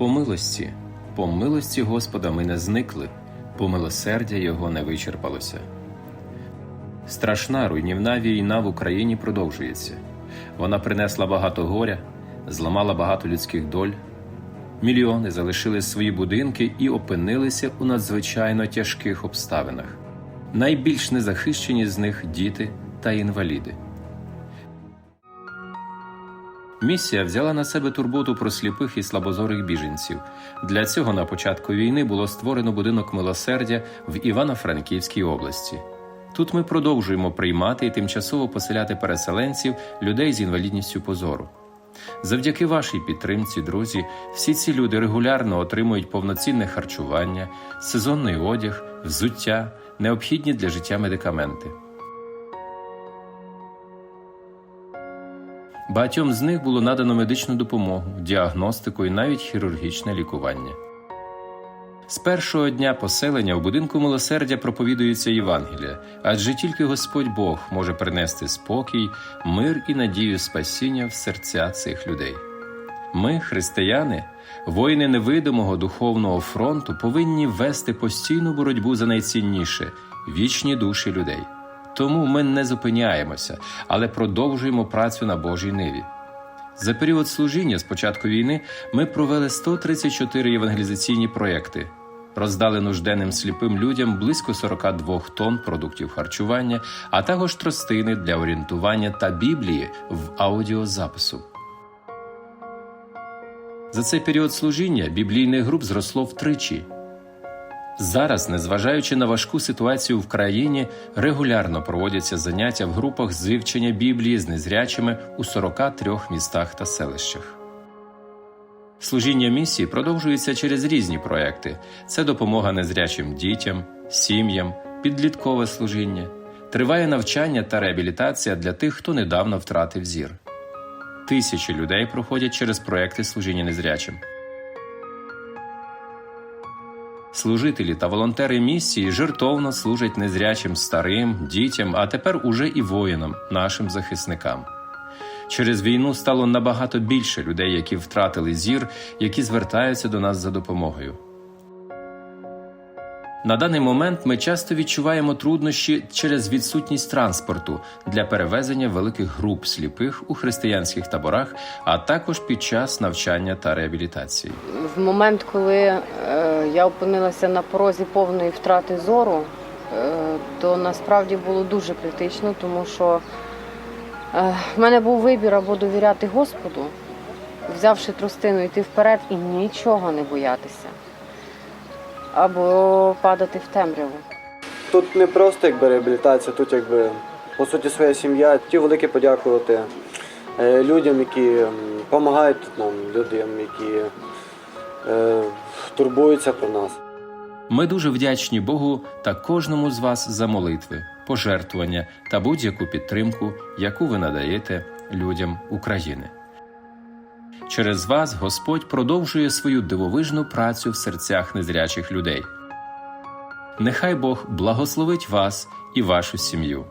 По милості, по милості Господа ми не зникли, по милосердя Його не вичерпалося. Страшна руйнівна війна в Україні продовжується. Вона принесла багато горя, зламала багато людських доль. Мільйони залишили свої будинки і опинилися у надзвичайно тяжких обставинах. Найбільш незахищені з них діти та інваліди. Місія взяла на себе турботу про сліпих і слабозорих біженців. Для цього на початку війни було створено будинок милосердя в Івано-Франківській області. Тут ми продовжуємо приймати і тимчасово поселяти переселенців, людей з інвалідністю позору. Завдяки вашій підтримці, друзі, всі ці люди регулярно отримують повноцінне харчування, сезонний одяг, взуття, необхідні для життя медикаменти. Багатьом з них було надано медичну допомогу, діагностику і навіть хірургічне лікування. З першого дня поселення у будинку милосердя проповідується Євангелія, адже тільки Господь Бог може принести спокій, мир і надію спасіння в серця цих людей. Ми, християни, воїни невидимого духовного фронту, повинні вести постійну боротьбу за найцінніше вічні душі людей. Тому ми не зупиняємося, але продовжуємо працю на Божій ниві. За період служіння з початку війни ми провели 134 євангелізаційні проекти, роздали нужденним сліпим людям близько 42 тонн продуктів харчування, а також тростини для орієнтування та біблії в аудіозапису. За цей період служіння біблійних груп зросло втричі. Зараз, незважаючи на важку ситуацію в країні, регулярно проводяться заняття в групах з вивчення Біблії з незрячими у 43 містах та селищах. Служіння місії продовжується через різні проекти: це допомога незрячим дітям, сім'ям, підліткове служіння, триває навчання та реабілітація для тих, хто недавно втратив зір. Тисячі людей проходять через проекти служіння незрячим. Служителі та волонтери місії жертовно служать незрячим старим, дітям, а тепер уже і воїнам, нашим захисникам. Через війну стало набагато більше людей, які втратили зір, які звертаються до нас за допомогою. На даний момент ми часто відчуваємо труднощі через відсутність транспорту для перевезення великих груп сліпих у християнських таборах, а також під час навчання та реабілітації. В момент, коли е, я опинилася на порозі повної втрати зору, е, то насправді було дуже критично, тому що е, в мене був вибір або довіряти Господу, взявши тростину, йти вперед і нічого не боятися, або падати в темряву. Тут не просто якби реабілітація, тут якби по суті своя сім'я. Хотів велике подякувати е, людям, які допомагають нам, людям, які е, турбуються про нас. Ми дуже вдячні Богу та кожному з вас за молитви, пожертвування та будь-яку підтримку, яку ви надаєте людям України. Через вас Господь продовжує свою дивовижну працю в серцях незрячих людей. Нехай Бог благословить вас і вашу сім'ю.